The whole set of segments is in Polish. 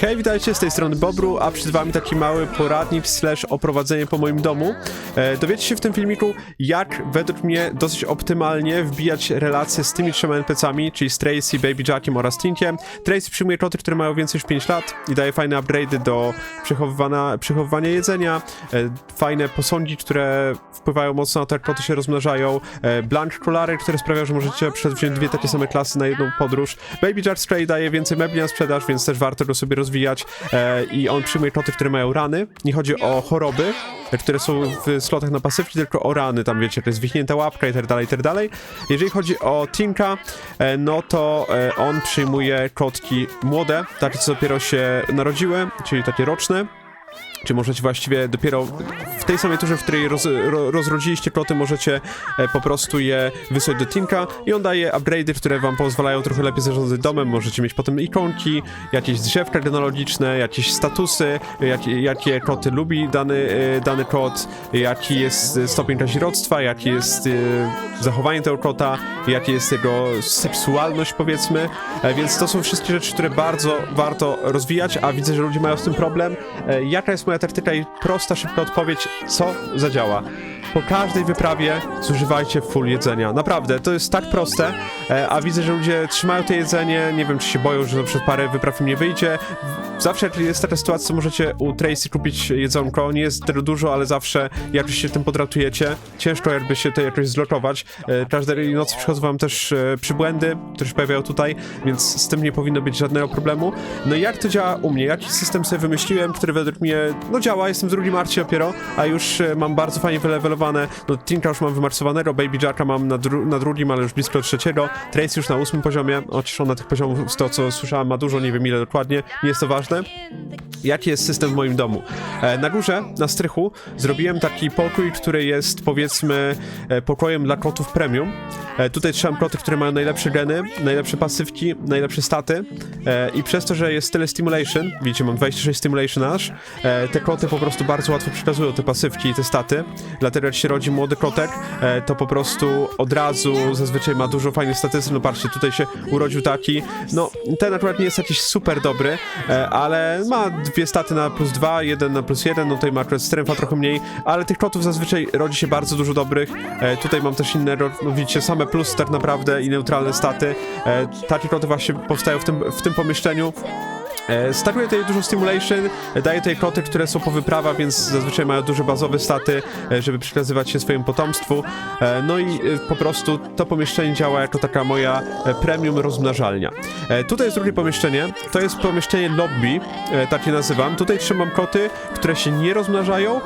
Hej, witajcie, z tej strony Bobru, a przed wami taki mały poradnik slash oprowadzenie po moim domu. E, dowiecie się w tym filmiku, jak według mnie dosyć optymalnie wbijać relacje z tymi trzema NPC-ami, czyli z Tracy, Baby Jackiem oraz Tinkiem. Tracy przyjmuje kloty, które mają więcej niż 5 lat i daje fajne upgrade'y do przechowywania, jedzenia, e, fajne posągi, które wpływają mocno na to, jak kloty się rozmnażają, e, blank kolary, które sprawiają, że możecie przedwziąć dwie takie same klasy na jedną podróż. Baby Jack Stray daje więcej mebli na sprzedaż, więc też warto go sobie rozwijać e, i on przyjmuje kloty, które mają rany. Nie chodzi o choroby, które są w slotach na pasywki, tylko o rany, tam wiecie, to jest zwichnięta łapka i tak dalej, i tak dalej. Jeżeli chodzi o Tinka, e, no to e, on przyjmuje klotki młode, takie co dopiero się narodziły, czyli takie roczne. Czy możecie właściwie dopiero w tej samej turze, w której roz, ro, rozrodziliście kloty, możecie e, po prostu je wysłać do Tinka i on daje upgrade'y, które wam pozwalają trochę lepiej zarządzać domem. Możecie mieć potem ikonki, jakieś drzewka genealogiczne, jakieś statusy, jak, jakie kloty lubi dany, e, dany klot, jaki jest stopień kazirodztwa, jaki jest e, zachowanie tego klota, jaki jest jego seksualność powiedzmy, e, więc to są wszystkie rzeczy, które bardzo warto rozwijać, a widzę, że ludzie mają z tym problem. E, Jaka jest moja taktyka i prosta, szybka odpowiedź, co zadziała? Po każdej wyprawie zużywajcie full jedzenia. Naprawdę, to jest tak proste, e, a widzę, że ludzie trzymają to jedzenie, nie wiem, czy się boją, że przez parę wypraw im nie wyjdzie. Zawsze jak jest taka sytuacja, możecie u Tracy kupić jedzonko, nie jest tego dużo, ale zawsze jakoś się tym podratujecie. Ciężko jakby się to jakoś zlokować. E, Każdej nocy przychodzą wam też e, przybłędy, które się pojawiają tutaj, więc z tym nie powinno być żadnego problemu. No i jak to działa u mnie? Jaki system sobie wymyśliłem, który według mnie, no działa, jestem w drugim marcie dopiero, a już mam bardzo fajnie wylewelowane, no Tinka już mam wymarsowanego, Baby Jacka mam na, dru na drugim, ale już blisko trzeciego, Tracy już na ósmym poziomie, chociaż ona tych poziomów, z tego co słyszałem, ma dużo, nie wiem ile dokładnie, nie jest to ważne. Jaki jest system w moim domu? E, na górze, na strychu, zrobiłem taki pokój, który jest powiedzmy e, pokojem dla kotów premium. E, tutaj trzymam koty, które mają najlepsze geny, najlepsze pasywki, najlepsze staty e, i przez to, że jest tyle stimulation, widzicie, mam 26 stimulation aż, e, te koty po prostu bardzo łatwo przekazują te pasywki i te staty, dlatego się rodzi młody kotek, e, to po prostu od razu zazwyczaj ma dużo fajnych statystyk, no patrzcie, tutaj się urodził taki, no ten akurat nie jest jakiś super dobry, e, ale ma dwie staty na plus dwa, jeden na plus jeden, no tutaj ma akurat stręfa trochę mniej, ale tych kotów zazwyczaj rodzi się bardzo dużo dobrych, e, tutaj mam też inne, no widzicie, same plus tak naprawdę i neutralne staty, takie koty właśnie powstają w tym, w tym pomieszczeniu, E, Stakuję tutaj dużo stimulation, e, daję tutaj koty, które są po wyprawach, więc zazwyczaj mają duże bazowe staty, e, żeby przekazywać się swojemu potomstwu. E, No i po prostu to pomieszczenie działa jako taka moja premium rozmnażalnia. Tutaj jest drugie pomieszczenie, to jest pomieszczenie lobby, tak je nazywam. Tutaj trzymam koty, które się nie rozmnażają,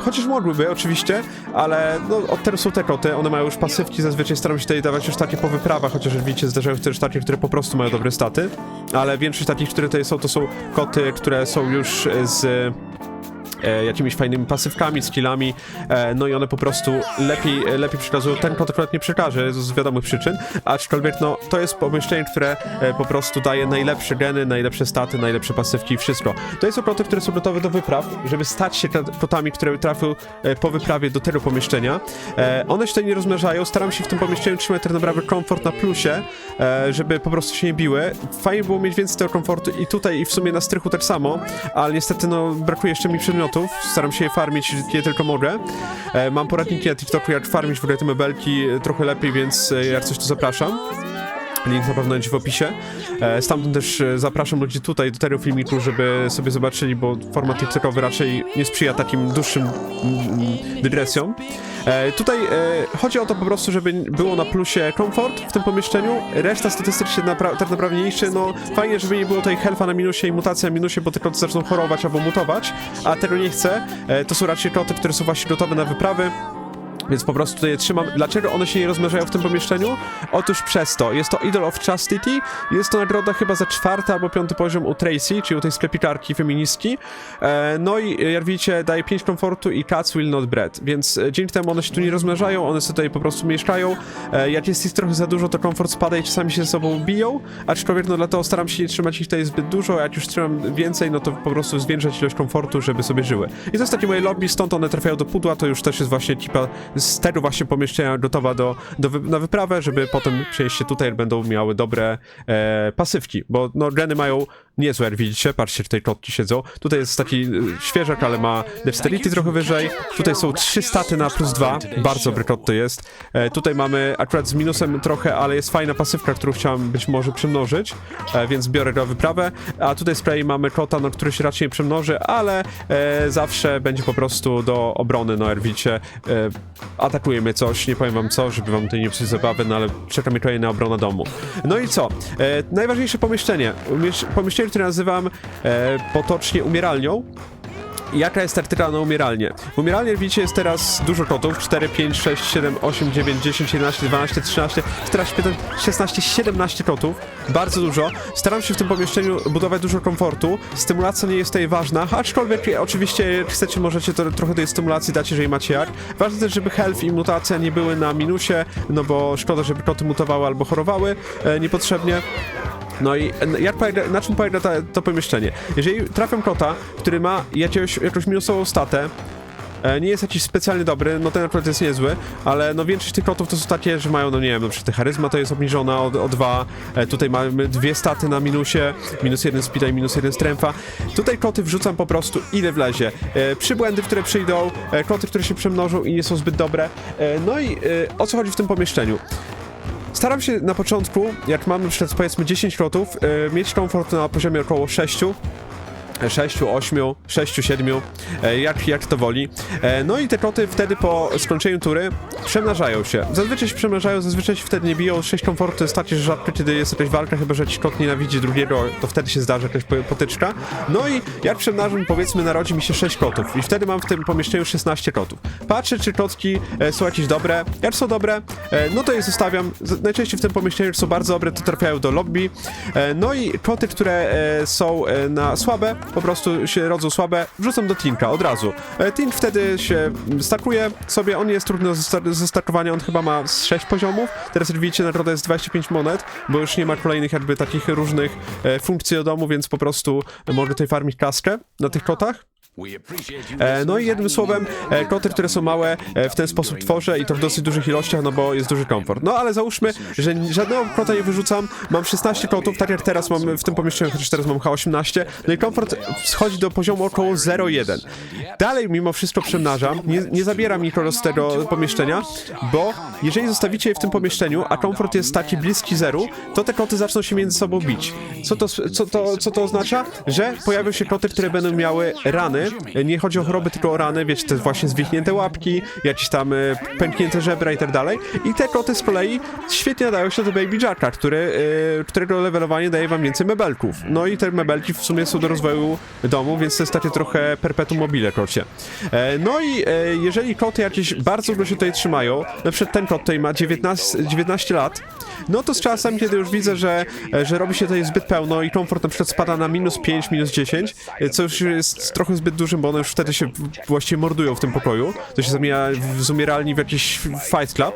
chociaż mogłyby oczywiście, ale no, od teraz są te koty, one mają już pasywki, zazwyczaj staram się tutaj dawać już takie po wyprawach, chociaż widzicie zdarzają się też takie, które po prostu mają dobre staty, ale większość takich, które tutaj są, to są koty, które są już e, z e, jakimiś fajnymi pasywkami, skillami, e, no i one po prostu lepiej, lepiej przekazują. Ten kot akurat nie przekaże z wiadomych przyczyn, aczkolwiek no to jest pomieszczenie, które po prostu daje najlepsze geny, najlepsze staty, najlepsze pasywki i wszystko. To są koty, które są gotowe do wypraw, żeby stać się kot- kotami, które trafią po wyprawie do tego pomieszczenia. One się tutaj nie rozmnażają, staram się w tym pomieszczeniu trzymać tak naprawdę komfort na plusie, żeby po prostu się nie biły. Fajnie było mieć więcej tego komfortu i tutaj i w sumie na strychu tak samo, ale niestety no brakuje jeszcze mi przedmiotów, staram się je farmić gdzie tylko mogę. E, mam poradniki na TikToku jak farmić w ogóle te mebelki e, trochę lepiej, więc e, jak coś to zapraszam. Link na pewno będzie w opisie. E, stamtąd też e, zapraszam ludzi tutaj do tego filmiku, żeby sobie zobaczyli, bo format TikTokowy raczej nie sprzyja takim dłuższym mm, dygresjom. E, tutaj chodzi o to po prostu, żeby było na plusie komfort w tym pomieszczeniu. Reszta statystyk się napra- tak naprawdę nie liczy. No fajnie, żeby nie było tutaj health'a na minusie i mutacja na minusie, bo te koty zaczną chorować albo mutować, a tego nie chcę. To są raczej koty, które są właśnie gotowe na wyprawy. Więc po prostu je trzymam. Dlaczego one się nie rozmnażają w tym pomieszczeniu? Otóż przez to. Jest to Idol of Chastity. Jest to nagroda chyba za czwarty albo piąty poziom u Tracy, czyli u tej sklepikarki feministki. E, no i e, jak widzicie, daje 5 komfortu i cats will not breed. Więc e, dzięki temu one się tu nie rozmnażają, one sobie tutaj po prostu mieszkają. Jak jest ich trochę za dużo, to komfort spada i czasami się ze sobą biją. Aczkolwiek no dlatego staram się nie trzymać ich tutaj zbyt dużo. Jak już trzymam więcej, no to po prostu zwiększać ilość komfortu, żeby sobie żyły. I to jest takie moje lobby, stąd one trafiają do pudła, to już też jest właśnie ekipa z tego właśnie pomieszczenia gotowa do, do na wyprawę, żeby potem przejść się tutaj, będą miały dobre e, pasywki, bo no geny mają niezłe, jak widzicie. Patrzcie, tutaj kotki siedzą. Tutaj jest taki y, świeżak, ale ma dexterity trochę wyżej. Tutaj są trzy staty na plus dwa. Bardzo dobry kot to jest. E, tutaj mamy akurat z minusem trochę, ale jest fajna pasywka, którą chciałem być może przemnożyć, e, więc biorę go wyprawę. A tutaj z mamy kota, no, który się raczej nie przemnoży, ale e, zawsze będzie po prostu do obrony, no jak widzicie. E, coś, nie powiem wam co, żeby wam tutaj nie psuć zabawy, no ale czeka mnie kolejna obrona domu. No i co? E, najważniejsze pomieszczenie. Umiesz- Pomieszczenie, które nazywam e, potocznie umieralnią. Jaka jest taktyka na umieralnie? W umieralnie widzicie jest teraz dużo kotów, 4, 5, 6, 7, 8, 9, 10, 11, 12, 13, 14, 15, 16, 17 kotów, bardzo dużo. Staram się w tym pomieszczeniu budować dużo komfortu, stymulacja nie jest tutaj ważna, aczkolwiek oczywiście jak chcecie możecie to trochę tej stymulacji dać, jeżeli macie jak. Ważne też, żeby health i mutacja nie były na minusie, no bo szkoda, żeby koty mutowały albo chorowały e, niepotrzebnie. No i jak na czym polega to pomieszczenie? Jeżeli trafiam kota, który ma jakąś minusową statę, e, nie jest jakiś specjalnie dobry, no ten akurat jest niezły, ale no większość tych kotów to są takie, że mają, no nie wiem, na przykład charyzma to jest obniżona o, o dwa, e, tutaj mamy dwie staty na minusie, minus jeden speeda i minus jeden strengtha. Tutaj koty wrzucam po prostu ile wlezie. E, przybłędy, które przyjdą, e, koty, które się przemnożą i nie są zbyt dobre. E, no i e, o co chodzi w tym pomieszczeniu? Staram się na początku, jak mamy na przykład powiedzmy 10 rotów, e, mieć komfort na poziomie około 6. 6, 8, 6, 7, e, jak, jak to woli. E, No i te koty wtedy po skończeniu tury przemnażają się. Zazwyczaj się przemnażają, zazwyczaj się wtedy nie biją. 6 komfortu to jest takie, że rzadko kiedy jest jakaś walka, chyba że jakiś kot nienawidzi drugiego, to wtedy się zdarzy jakaś po- potyczka. No i jak przemnażam, powiedzmy narodzi mi się 6 kotów i wtedy mam w tym pomieszczeniu 16 kotów. Patrzę, czy kotki e, są jakieś dobre. Jak są dobre, e, no to je zostawiam. Najczęściej w tym pomieszczeniu są bardzo dobre, to trafiają do lobby. No i koty, które są na słabe, po prostu się rodzą słabe, wrzucam do Tinka od razu. E, Tink wtedy się stakuje sobie, on jest trudny do zesta- zestakowania, on chyba ma z 6 poziomów. Teraz jak widzicie, nagroda jest 25 monet, bo już nie ma kolejnych jakby takich różnych e, funkcji do domu, więc po prostu mogę tutaj farmić kaskę na tych kotach. E, no i jednym słowem, e, koty, które są małe, e, w ten sposób tworzę i to w dosyć dużych ilościach, no bo jest duży komfort. No ale załóżmy, że żadnego kota nie wyrzucam, mam 16 kotów, tak jak teraz mam w tym pomieszczeniu, chociaż teraz mam H18, no i komfort schodzi do poziomu około 0,1. Dalej mimo wszystko przemnażam, nie, nie zabieram nikogo z tego pomieszczenia, bo jeżeli zostawicie je w tym pomieszczeniu, a komfort jest taki bliski zeru, to te koty zaczną się między sobą bić. Co to, co to, co to oznacza? Że pojawią się koty, które będą miały rany. Nie chodzi o choroby, tylko o rany, wiecie, te właśnie zwichnięte łapki, jakieś tam e, pęknięte żebra i tak dalej. I te koty z kolei świetnie nadają się do Baby Jacka, który, e, którego levelowanie daje wam więcej mebelków. No i te mebelki w sumie są do rozwoju domu, więc to jest takie trochę perpetuum mobile kocie. E, no i jeżeli koty jakieś bardzo długo się tutaj trzymają, na przykład ten kot tutaj ma 19, 19 lat, no to z czasem, kiedy już widzę, że, że robi się tutaj zbyt pełno i komfort na przykład spada na minus 5, minus 10, e, co już jest trochę zbyt dużym, bo one już wtedy się właściwie mordują w tym pokoju, to się zamienia w, z umieralni w jakiś fight club,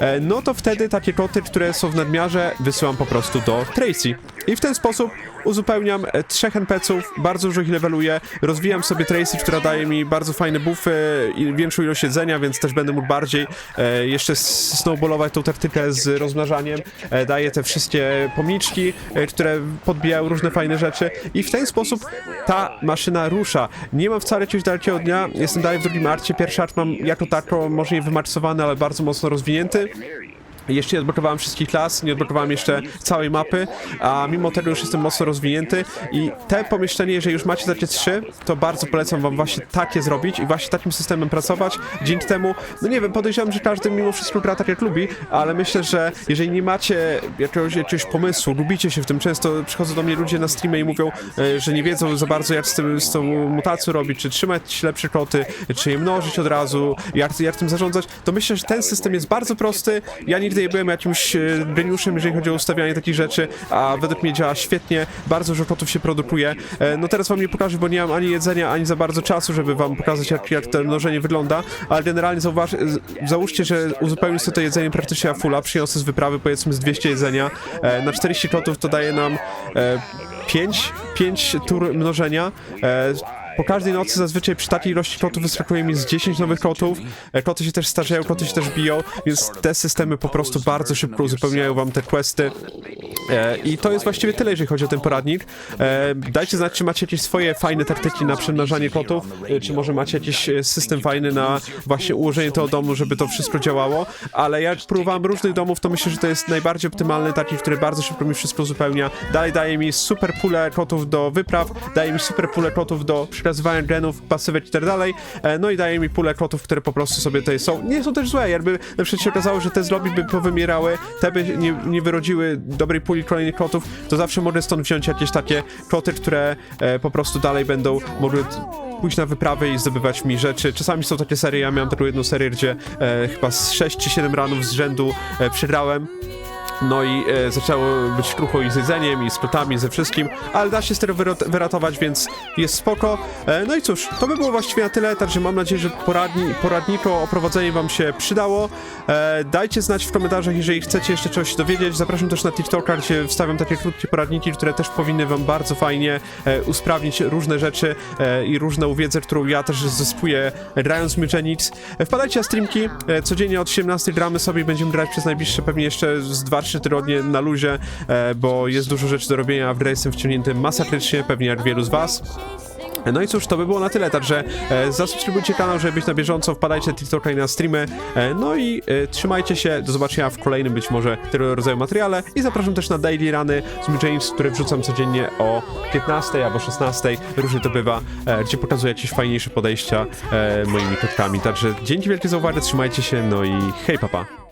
e, no to wtedy takie koty, które są w nadmiarze, wysyłam po prostu do Tracy. I w ten sposób uzupełniam e, trzech NPC-ów, bardzo dużo ich leveluję, rozwijam sobie Tracy, która daje mi bardzo fajne buffy i większą ilość jedzenia, więc też będę mógł bardziej e, jeszcze snowballować tą taktykę z rozmnażaniem, e, daję te wszystkie pomniczki, e, które podbijają różne fajne rzeczy i w ten sposób ta maszyna rusza. Nie mam wcale jakiegoś dalekiego dnia, jestem dalej w drugim arcie, pierwszy art mam jako tako może nie wymaksowany, ale bardzo mocno rozwinięty. Jeszcze nie odblokowałem wszystkich klas, nie odblokowałem jeszcze całej mapy, a mimo tego już jestem mocno rozwinięty i te pomieszczenie, jeżeli już macie takie trzy, to bardzo polecam wam właśnie takie zrobić i właśnie takim systemem pracować. Dzięki temu, no nie wiem, podejrzewam, że każdy mimo wszystko gra tak jak lubi, ale myślę, że jeżeli nie macie jakiegoś, jakiegoś pomysłu, lubicie się w tym, często przychodzą do mnie ludzie na streamie i mówią, e, że nie wiedzą za bardzo jak z, tym, z tą mutacją robić, czy trzymać lepsze koty, czy je mnożyć od razu, jak, jak tym zarządzać, to myślę, że ten system jest bardzo prosty. Ja nigdy nie byłem jakimś e, geniuszem, jeżeli chodzi o ustawianie takich rzeczy, a według mnie działa świetnie, bardzo dużo kotów się produkuje. E, No teraz wam nie pokażę, bo nie mam ani jedzenia, ani za bardzo czasu, żeby wam pokazać, jak, jak to mnożenie wygląda, ale generalnie zauważ, załóżcie, że uzupełnię sobie to jedzenie praktycznie na fulla, przyniosę z wyprawy powiedzmy z 200 jedzenia, e, na 40 kotów to daje nam e, 5, 5 tur mnożenia, po każdej nocy zazwyczaj przy takiej ilości klotów wyskakuje mi z 10 nowych klotów. E, kloty się też starzeją, kloty się też biją, więc te systemy po prostu bardzo szybko uzupełniają wam te questy. E, I to jest właściwie tyle, jeżeli chodzi o ten poradnik. E, dajcie znać, czy macie jakieś swoje fajne taktyki na przemnażanie klotów, e, czy może macie jakiś system fajny na właśnie ułożenie tego domu, żeby to wszystko działało, ale jak próbowałem różnych domów, to myślę, że to jest najbardziej optymalny taki, który bardzo szybko mi wszystko uzupełnia. Dalej daje mi super pulę klotów do wypraw, daje mi super pulę klotów do przekazywania genów, pasywek i tak dalej, no i daje mi pulę klotów, które po prostu sobie tutaj są. Nie są też złe, jakby na przykład się okazało, że te z lobby by powymierały, te by nie, nie wyrodziły dobrej puli kolejnych klotów, to zawsze mogę stąd wziąć jakieś takie kloty, które e, po prostu dalej będą mogły pójść na wyprawy i zdobywać mi rzeczy. Czasami są takie serie, ja miałem taką jedną serię, gdzie e, chyba z 6 czy 7 ranów z rzędu e, przegrałem. No i e, zaczęło być krucho i z jedzeniem, i z plotami, i ze wszystkim, ale da się z tego wyratować, więc jest spoko. E, no i cóż, to by było właściwie na tyle, także mam nadzieję, że poradni, poradniko oprowadzenie wam się przydało. E, dajcie znać w komentarzach, jeżeli chcecie jeszcze czegoś dowiedzieć. Zapraszam też na TikToka, gdzie wstawiam takie krótkie poradniki, które też powinny wam bardzo fajnie e, usprawnić różne rzeczy e, i różną wiedzę, którą ja też zyskuję grając w. E, wpadajcie na streamki, e, codziennie od 17 gramy sobie będziemy grać przez najbliższe pewnie jeszcze z 2-3 tygodnie na luzie, e, bo jest dużo rzeczy do robienia, a w grę jestem wciągnięty masakrycznie, pewnie jak wielu z was. No i cóż, to by było na tyle, także e, zasubskrybujcie kanał, żeby być na bieżąco, wpadajcie na TikToka i na streamy, e, no i e, trzymajcie się, do zobaczenia w kolejnym być może tego rodzaju materiale i zapraszam też na daily runy z James, które wrzucam codziennie o 15 albo 16, różnie to bywa, e, gdzie pokazuję jakieś fajniejsze podejścia e, moimi kotkami, także dzięki wielkie za uwagę, trzymajcie się, no i hej papa.